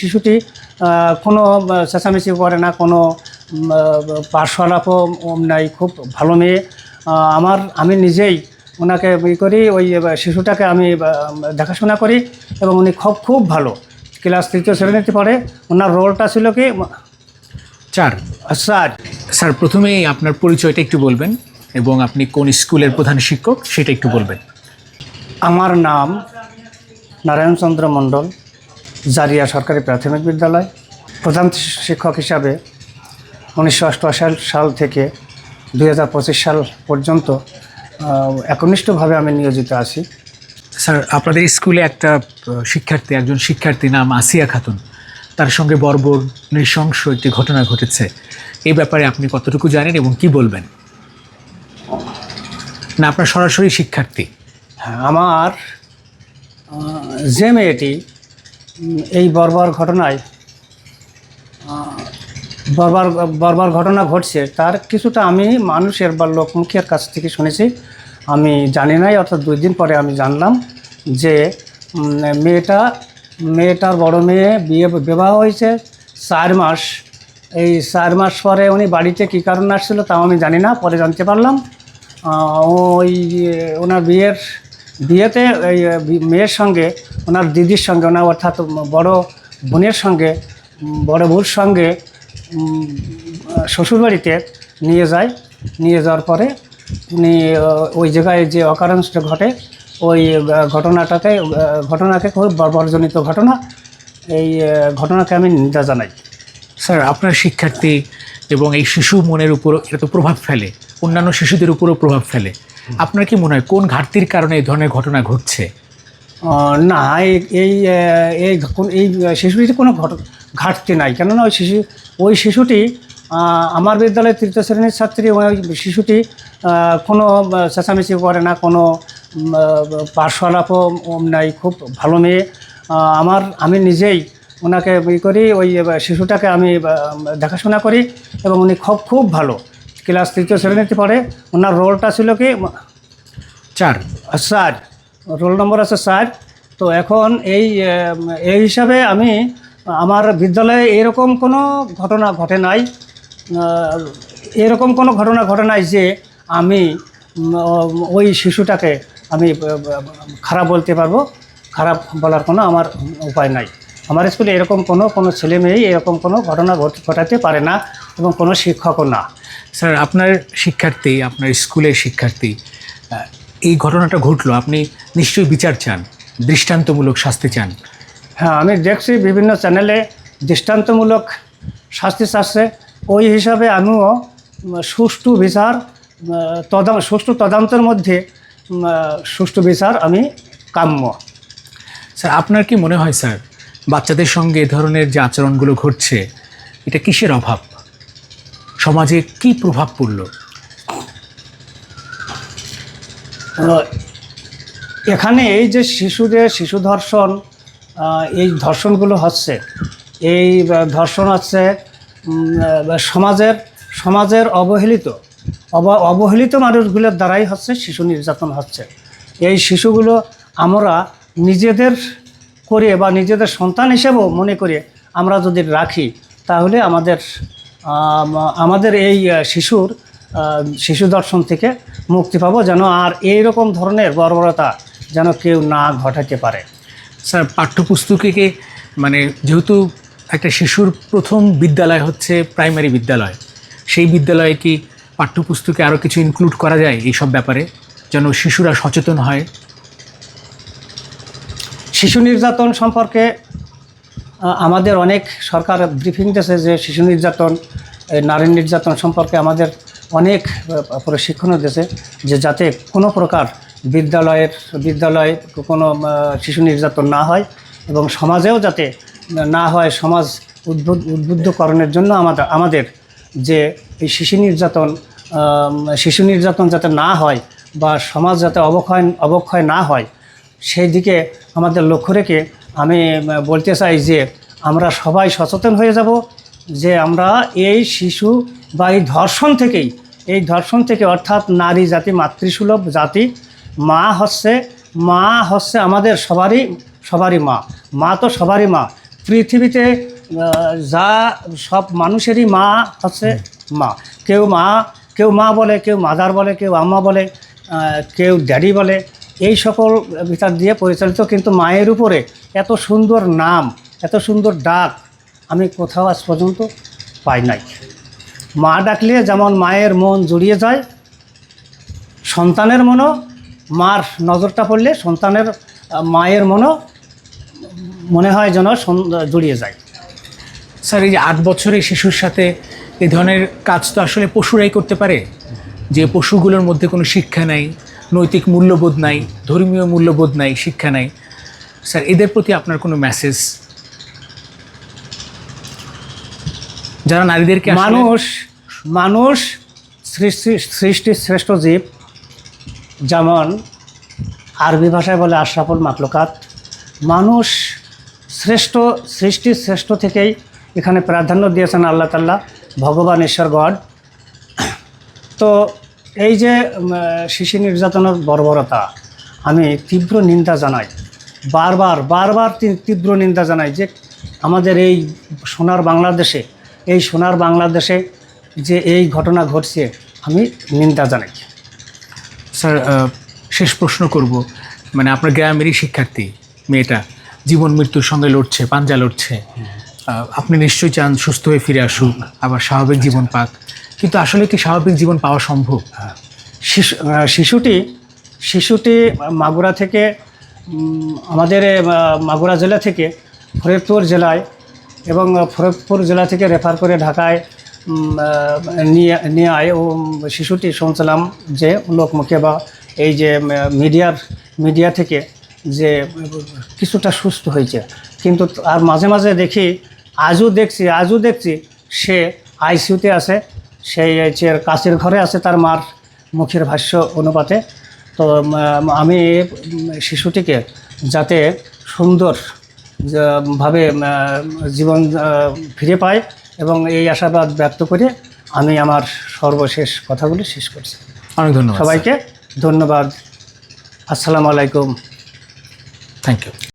শিশুটি কোনো চেঁচামেচি করে না কোনো আহ, নাই খুব ভালো মেয়ে। আমার আমি নিজেই ওনাকে ই করি ওই শিশুটাকে আমি দেখাশোনা করি এবং উনি খুব খুব ভালো। ক্লাস তৃতীয় শ্রেণীতে পড়ে ওনার রোলটা ছিল কি? চার স্যার। স্যার প্রথমেই আপনার পরিচয়টা একটু বলবেন এবং আপনি কোন স্কুলের প্রধান শিক্ষক সেটা একটু বলবেন। আমার নাম নারায়ণচন্দ্র মণ্ডল। জারিয়া সরকারি প্রাথমিক বিদ্যালয়। প্রধান শিক্ষক হিসাবে উনিশশো অষ্টআশি সাল থেকে দু হাজার পঁচিশ সাল পর্যন্ত একনিষ্ঠভাবে আমি নিয়োজিত আছি। স্যার আপনাদের স্কুলে একটা শিক্ষার্থী একজন শিক্ষার্থী নাম আসিয়া খাতুন। তার সঙ্গে বর্বর নৃশংস একটি ঘটনা ঘটেছে। এই ব্যাপারে আপনি কতটুকু জানেন এবং কি বলবেন? না আপনার সরাসরি শিক্ষার্থী। হ্যাঁ, আমার যে মেয়েটি এই বর্বর ঘটনায় বর্বর বর্বর ঘটনা ঘটছে, তার কিছুটা আমি মানুষের বা লোকমুখের কাছ থেকে শুনেছি। আমি জানি নাই, অর্থাৎ দুই দিন পরে আমি জানলাম যে মেয়েটা, মেয়েটার বড় মেয়ে বিয়ে, বিবাহ হয়েছে চার মাস। এই চার মাস পরে উনি বাড়িতে কী কারণে আসছিল তাও আমি জানি না, পরে জানতে পারলাম। ওই ওনার বিয়ের বিয়েতে এই মেয়ের সঙ্গে, ওনার দিদির সঙ্গে, ওনার অর্থাৎ বড় বোনের সঙ্গে বড় বউর সঙ্গে শ্বশুরবাড়িতে নিয়ে যায়। নিয়ে যাওয়ার পরে উনি ওই জায়গায় যে অকারেন্সটা ঘটে, ওই ঘটনাটাকে ঘটনাকে খুব বর্বরজনিত ঘটনা। এই ঘটনাকে আমি নিন্দা জানাই। স্যার, আপনার শিক্ষার্থী এবং এই শিশু মনের উপর এটা তো প্রভাব ফেলে। অন্যান্য শিশুদের উপরও প্রভাব ফেলে। আপনার কি মনে হয়, কোন ঘাটতির কারণে এই ধরনের ঘটনা ঘটছে? না, এই এই এই শিশুটির কোনো ঘট, ঘাটতি নাই। কেননা ওই শিশু, ওই শিশুটি আমার বিদ্যালয়ের তৃতীয় শ্রেণির ছাত্রী ওই শিশুটি কোনো চেঁচামেচি করে না, কোনো পার্শ্বলাপও নাই, খুব ভালো মেয়ে। আমার, আমি নিজেই ওনাকে ই করি, ওই শিশুটাকে আমি দেখাশোনা করি এবং উনি খুব খুব ভালো। ক্লাস তৃতীয় শ্রেণীতে পড়ে ওনার রোলটা ছিল কি? চার। স্যার রোল নম্বর আছে স্যার। তো এখন এই এই হিসাবে আমি আমার বিদ্যালয়ে এরকম কোনো ঘটনা ঘটে নাই। এরকম কোনো ঘটনা ঘটে নাই যে আমি ওই শিশুটাকে আমি খারাপ বলতে পারব। খারাপ বলার কোনো আমার উপায় নাই। আমার স্কুলে এরকম কোনো কোনো ছেলে মেয়েই এরকম কোনো ঘটনা ঘট- ঘটাতে পারে না এবং কোনো শিক্ষকও না। স্যার আপনার শিক্ষার্থী আপনার স্কুলের শিক্ষার্থী এই ঘটনাটা ঘটলো আপনি নিশ্চয়ই বিচার চান দৃষ্টান্তমূলক শাস্তি চান। হ্যাঁ আমি দেখছি বিভিন্ন চ্যানেলে দৃষ্টান্তমূলক শাস্তি চাচ্ছে। ওই হিসাবে আমিও সুষ্ঠু বিচার উম, তদা সুষ্ঠু তদন্তের মধ্যে সুষ্ঠু বিচার আমি কাম্য। স্যার আপনার কি মনে হয় স্যার বাচ্চাদের সঙ্গে এ ধরনের যে আচরণগুলো ঘটছে এটা কিসের অভাব? সমাজে কি প্রভাব পড়ল? এখানে এই যে শিশুদের শিশু ধর্ষণ এই ধর্ষণগুলো হচ্ছে এই ধর্ষণ হচ্ছে সমাজের সমাজের অবহেলিত অব- অবহেলিত মানুষগুলোর দ্বারাই হচ্ছে শিশু নির্যাতন হচ্ছে। এই শিশুগুলো আমরা নিজেদের করে বা নিজেদের সন্তান হিসেবেও মনে করে আমরা যদি রাখি তাহলে আমাদের আম, আমাদের এই শিশুর শিশু দর্শন থেকে মুক্তি পাবো যেন আর এই রকম ধরনের বর্বরতা যেন কেউ না ঘটাতে পারে। স্যার পাঠ্যপুস্তকে মানে যেহেতু একটা শিশুর প্রথম বিদ্যালয় হচ্ছে প্রাইমারি বিদ্যালয় সেই বিদ্যালয়ে কি পাঠ্যপুস্তকে আরও কিছু ইনক্লুড করা যায় এই সব ব্যাপারে? যেন শিশুরা সচেতন হয়। শিশু নির্যাতন সম্পর্কে আমাদের অনেক সরকার ব্রিফিং দিয়েছে যে শিশু নির্যাতন নারী নির্যাতন সম্পর্কে আমাদের অনেক প্রশিক্ষণও দিয়েছে যে যাতে কোনো প্রকার বিদ্যালয়ের, বিদ্যালয়ে কোনো শিশু নির্যাতন না হয় এবং সমাজেও যাতে না হয় সমাজ উদ্বুদ্ধ উদ্বুদ্ধকরণের জন্য আমাদের আমাদের যে এই শিশু নির্যাতন শিশু নির্যাতন যাতে না হয় বা সমাজ যাতে অবক্ষয় অবক্ষয় না হয়, সেই দিকে আমাদের লক্ষ্য রেখে আমি বলতে চাই যে আমরা সবাই সচেতন হয়ে যাব যে আমরা এই শিশু বা এই ধর্ষণ থেকেই, এই ধর্ষণ থেকে অর্থাৎ নারী জাতি, মাতৃসুলভ জাতি, মা হচ্ছে মা হচ্ছে আমাদের সবারই সবারই মা মা তো সবারই মা। পৃথিবীতে যা সব মানুষেরই মা হচ্ছে মা। কেউ মা কেউ মা বলে, কেউ মাদার বলে, কেউ আম্মা বলে কেউ ড্যাডি বলে, এই সকল বিচার দিয়ে পরিচালিত কিন্তু মায়ের উপরে এত সুন্দর নাম এত সুন্দর ডাক আমি কোথাও আজ পর্যন্ত পাই নাই। মা ডাকলে যেমন মায়ের মন জড়িয়ে যায়, সন্তানের মনও মার নজরটা পড়লে সন্তানের মায়ের মনও মনে হয় যেন জুড়িয়ে যায়। স্যার, এই যে আট বছরের শিশুর সাথে এই ধরনের কাজ তো আসলে পশুরাই করতে পারে। যে পশুগুলোর মধ্যে কোনো শিক্ষা নাই, নৈতিক মূল্যবোধ নাই, ধর্মীয় মূল্যবোধ নাই, শিক্ষা নাই। স্যার, এদের প্রতি আপনার কোনো মেসেজ যারা নারীদেরকে মানুষ মানুষ, সৃষ্টি সৃষ্টির শ্রেষ্ঠ জীব, যেমন আরবি ভাষায় বলে আশরাফুল মাকলুকাত মানুষ শ্রেষ্ঠ সৃষ্টির শ্রেষ্ঠ থেকেই এখানে প্রাধান্য দিয়েছেন আল্লাহ তাল্লাহ ভগবান ঈশ্বর গড। তো এই যে শিশু নির্যাতনের বর্বরতা, আমি তীব্র নিন্দা জানাই, বারবার বারবার তীব্র নিন্দা জানাই যে আমাদের এই সোনার বাংলাদেশে এই সোনার বাংলাদেশে যে এই ঘটনা ঘটছে আমি নিন্দা জানাই। স্যার শেষ প্রশ্ন করব। মানে আপনার গ্রামেরই শিক্ষার্থী মেয়েটা জীবন মৃত্যুর সঙ্গে লড়ছে পাঞ্জা লড়ছে। আপনি নিশ্চয়ই চান সুস্থ হয়ে ফিরে আসুক আবার স্বাভাবিক জীবন পাক। কিন্তু আসলে কি স্বাভাবিক জীবন পাওয়া সম্ভব? শিশু শিশুটি শিশুটি মাগুরা থেকে আমাদের মাগুরা জেলা থেকে ফরিদপুর জেলায় এবং ফরিদপুর জেলা থেকে রেফার করে ঢাকায় নিয়ে নিয়ে আয়, ও শিশুটি শুনছিলাম যে লোকমুখে বা এই যে মিডিয়ার, মিডিয়া থেকে যে কিছুটা সুস্থ হয়েছে। কিন্তু আর মাঝে মাঝে দেখি, আজও দেখছি আজও দেখছি, সে আইসিউতে আছে সেই হচ্ছে কাছের ঘরে আছে তার মার মুখের ভাষ্য অনুপাতে। তো আমি শিশুটিকে যাতে সুন্দর ভাবে জীবন ফিরে পায় এবং এই আশাবাদ ব্যক্ত করে আমি আমার সর্বশেষ কথাগুলি শেষ করছি। অনেক ধন্যবাদ সবাইকে ধন্যবাদ। আসসালামু আলাইকুম। Thank you